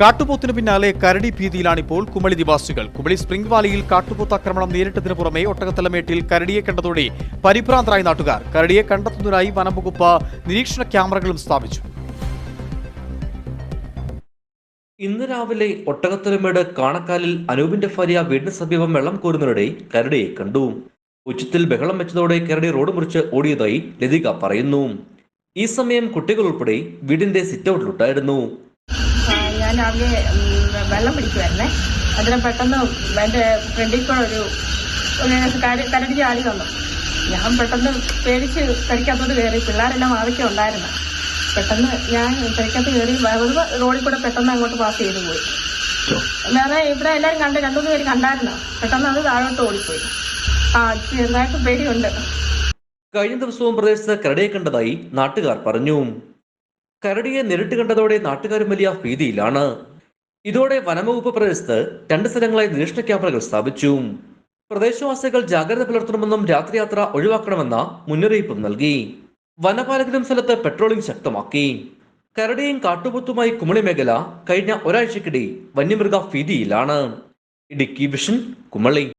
കാട്ടുപോത്തിന് പിന്നാലെ കരടി ഭീതിയിലാണിപ്പോൾ കുമളി നിവാസികൾ. കുമളി സ്പ്രിംഗ് വാലിയിൽ കാട്ടുപോത്ത് ആക്രമണം നേരിട്ടതിനു പുറമെ ഒട്ടകത്തലമേട്ടിൽ കരടിയെ കണ്ടതോടെ പരിഭ്രാന്തരായ നാട്ടുകാർ. കരടിയെ കണ്ടെത്തുന്നതിനായി വനംവകുപ്പ് നിരീക്ഷണ ക്യാമറകളും സ്ഥാപിച്ചു. ഇന്ന് രാവിലെ ഒട്ടകത്തലമേട് കാണക്കാലിൽ അനൂപിന്റെ ഭാര്യ വീടിന് സമീപം വെള്ളം കോരുന്നതിനിടെ കരടിയെ കണ്ടു. ഉച്ചത്തിൽ ബഹളം വെച്ചതോടെ കരടി റോഡ് മുറിച്ച് ഓടിയതായി ലതിക പറയുന്നു. ഈ സമയം കുട്ടികൾ ഉൾപ്പെടെ വീടിന്റെ സിറ്റൗട്ടിലുണ്ടായിരുന്നു ഞാൻ രാവിലെ വെള്ളം പിടിക്കുമായിരുന്നേ അതിന് പെട്ടെന്ന് എന്റെ ഫ്രണ്ടിൽ കൂടെ ഒരു ഒരു കര- കരടി ചാടി വന്നു. ഞാൻ പെട്ടെന്ന് പേടിച്ച് കഴിക്കാത്തത് കയറി. പിള്ളേരെല്ലാം ആവശ്യം ഉണ്ടായിരുന്നു. പെട്ടെന്ന് ഞാൻ കഴിക്കകത്ത് കയറി റോഡിൽ കൂടെ പെട്ടെന്ന് അങ്ങോട്ട് പാസ് ചെയ്തു പോയി. വേറെ ഇവിടെ എല്ലാവരും കണ്ട് രണ്ടുമൂന്ന് പേര് കണ്ടായിരുന്നു. പെട്ടെന്ന് അത് താഴോട്ട് ഓടിപ്പോയി. ആ ചെറുതായിട്ട് പേടിയുണ്ട്. കഴിഞ്ഞ ദിവസവും പ്രദേശത്ത് കരടിയെ കണ്ടതായി നാട്ടുകാർ പറഞ്ഞു. കരടിയെ നേരിട്ട് കണ്ടതോടെ നാട്ടുകാരും വലിയ ഭീതിയിലാണ്. ഇതോടെ വനംവകുപ്പ് പ്രദേശത്ത് രണ്ട് സ്ഥലങ്ങളായി നിരീക്ഷണ ക്യാമറകൾ സ്ഥാപിച്ചു. പ്രദേശവാസികൾ ജാഗ്രത പുലർത്തണമെന്നും രാത്രിയാത്ര ഒഴിവാക്കണമെന്ന മുന്നറിയിപ്പും നൽകി. വനപാലകരും സ്ഥലത്ത് പെട്രോളിംഗ് ശക്തമാക്കി. കരടിയും കാട്ടുപോത്തുമായി കുമളി മേഖല കഴിഞ്ഞ ഒരാഴ്ചക്കിടെ വന്യമൃഗ ഭീതിയിലാണ്. ഇടുക്കി വിഷൻ കുമളി.